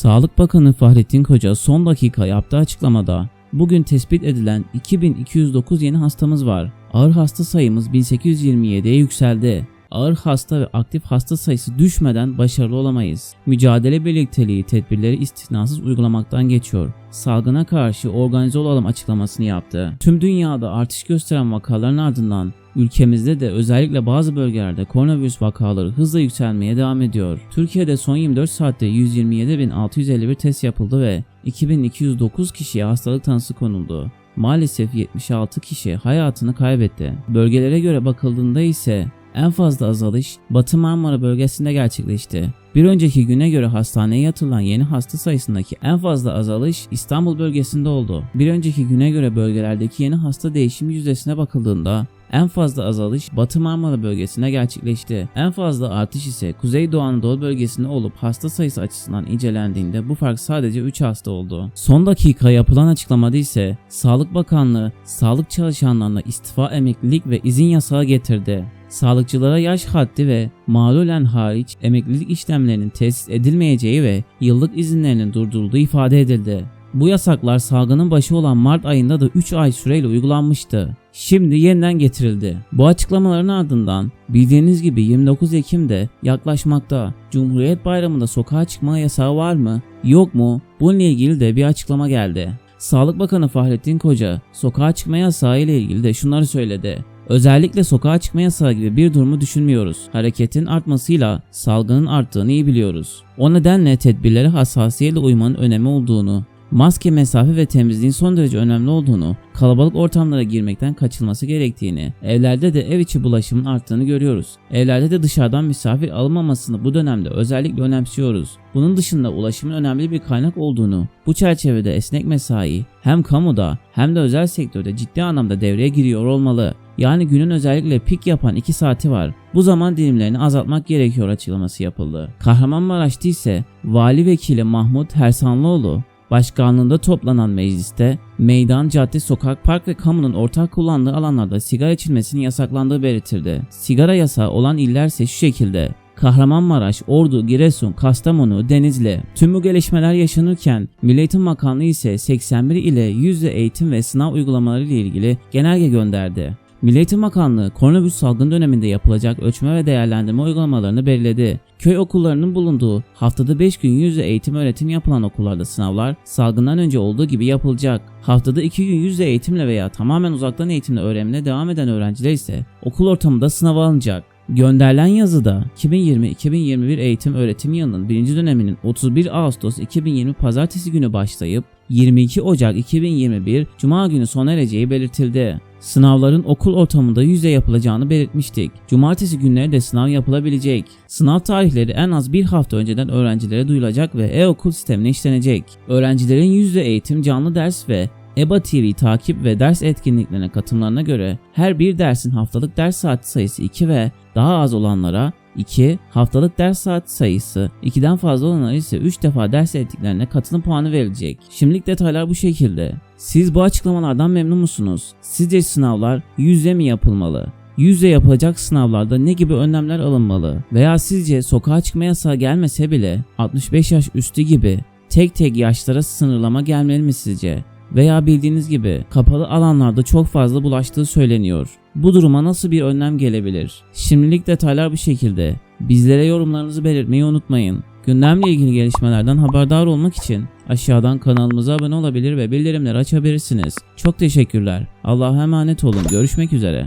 Sağlık Bakanı Fahrettin Koca son dakika yaptığı açıklamada bugün tespit edilen 2209 yeni hastamız var. Ağır hasta sayımız 1827'ye yükseldi. Ağır hasta ve aktif hasta sayısı düşmeden başarılı olamayız. Mücadele birlikteliği tedbirleri istisnasız uygulamaktan geçiyor. Salgına karşı organize olalım açıklamasını yaptı. Tüm dünyada artış gösteren vakaların ardından Ülkemizde de özellikle bazı bölgelerde koronavirüs vakaları hızla yükselmeye devam ediyor. Türkiye'de son 24 saatte 127.651 test yapıldı ve 2209 kişiye hastalık tanısı konuldu. Maalesef 76 kişi hayatını kaybetti. Bölgelere göre bakıldığında ise en fazla azalış Batı Marmara bölgesinde gerçekleşti. Bir önceki güne göre hastaneye yatırılan yeni hasta sayısındaki en fazla azalış İstanbul bölgesinde oldu. Bir önceki güne göre bölgelerdeki yeni hasta değişim yüzdesine bakıldığında en fazla azalış Batı Marmara bölgesine gerçekleşti. En fazla artış ise Kuzeydoğu Anadolu bölgesinde olup hasta sayısı açısından incelendiğinde bu fark sadece 3 hasta oldu. Son dakika yapılan açıklamada ise Sağlık Bakanlığı sağlık çalışanlarına istifa emeklilik ve izin yasağı getirdi. Sağlıkçılara yaş haddi ve malulen hariç emeklilik işlemlerinin tesis edilmeyeceği ve yıllık izinlerinin durdurulduğu ifade edildi. Bu yasaklar salgının başı olan Mart ayında da 3 ay süreyle uygulanmıştı. Şimdi yeniden getirildi. Bu açıklamaların ardından bildiğiniz gibi 29 Ekim'de yaklaşmakta. Cumhuriyet Bayramı'nda sokağa çıkma yasağı var mı? Yok mu? Bununla ilgili de bir açıklama geldi. Sağlık Bakanı Fahrettin Koca sokağa çıkma yasağı ile ilgili de şunları söyledi. Özellikle sokağa çıkma yasağı gibi bir durumu düşünmüyoruz. Hareketin artmasıyla salgının arttığını iyi biliyoruz. O nedenle tedbirlere hassasiyetle uymanın önemi olduğunu, maske, mesafe ve temizliğin son derece önemli olduğunu, kalabalık ortamlara girmekten kaçılması gerektiğini, evlerde de ev içi bulaşımın arttığını görüyoruz. Evlerde de dışarıdan misafir alınmamasını bu dönemde özellikle önemsiyoruz. Bunun dışında ulaşımın önemli bir kaynak olduğunu, bu çerçevede esnek mesai hem kamuda hem de özel sektörde ciddi anlamda devreye giriyor olmalı. Yani günün özellikle pik yapan 2 saati var. Bu zaman dilimlerini azaltmak gerekiyor açıklaması yapıldı. Kahramanmaraş'ta ise Vali Vekili Mahmut Hersanlıoğlu Başkanlığında toplanan mecliste meydan, cadde, sokak, park ve kamunun ortak kullandığı alanlarda sigara içilmesinin yasaklandığı belirtildi. Sigara yasağı olan iller ise şu şekilde Kahramanmaraş, Ordu, Giresun, Kastamonu, Denizli. Tüm bu gelişmeler yaşanırken Milli Eğitim Bakanlığı ise 81 ile yüzde eğitim ve sınav uygulamaları ile ilgili genelge gönderdi. Milli Eğitim Bakanlığı koronavirüs salgın döneminde yapılacak ölçme ve değerlendirme uygulamalarını belirledi. Köy okullarının bulunduğu haftada 5 gün yüzde eğitim öğretim yapılan okullarda sınavlar salgından önce olduğu gibi yapılacak. Haftada 2 gün yüzde eğitimle veya tamamen uzaktan eğitimle öğrenimine devam eden öğrenciler ise okul ortamında sınava alınacak. Gönderilen yazıda 2020-2021 eğitim öğretim yılının 1. döneminin 31 Ağustos 2020 pazartesi günü başlayıp 22 Ocak 2021 Cuma günü sona ereceği belirtildi. Sınavların okul ortamında yüzde yapılacağını belirtmiştik. Cumartesi günleri de sınav yapılabilecek. Sınav tarihleri en az bir hafta önceden öğrencilere duyulacak ve e-okul sistemine işlenecek. Öğrencilerin yüzde eğitim canlı ders ve EBA TV takip ve ders etkinliklerine katılımlarına göre her bir dersin haftalık ders saati sayısı 2 ve daha az olanlara 2. Haftalık ders saati sayısı 2'den fazla olanlara ise 3 defa ders ettiklerine katılım puanı verilecek. Şimdilik detaylar bu şekilde. Siz bu açıklamalardan memnun musunuz? Sizce sınavlar yüzde mi yapılmalı? Yüzde yapılacak sınavlarda ne gibi önlemler alınmalı? Veya sizce sokağa çıkma yasağı gelmese bile 65 yaş üstü gibi tek tek yaşlara sınırlama gelmeli mi sizce? Veya bildiğiniz gibi kapalı alanlarda çok fazla bulaştığı söyleniyor. Bu duruma nasıl bir önlem gelebilir? Şimdilik detaylar bu şekilde. Bizlere yorumlarınızı belirtmeyi unutmayın. Gündemle ilgili gelişmelerden haberdar olmak için aşağıdan kanalımıza abone olabilir ve bildirimleri açabilirsiniz. Çok teşekkürler. Allah'a emanet olun. Görüşmek üzere.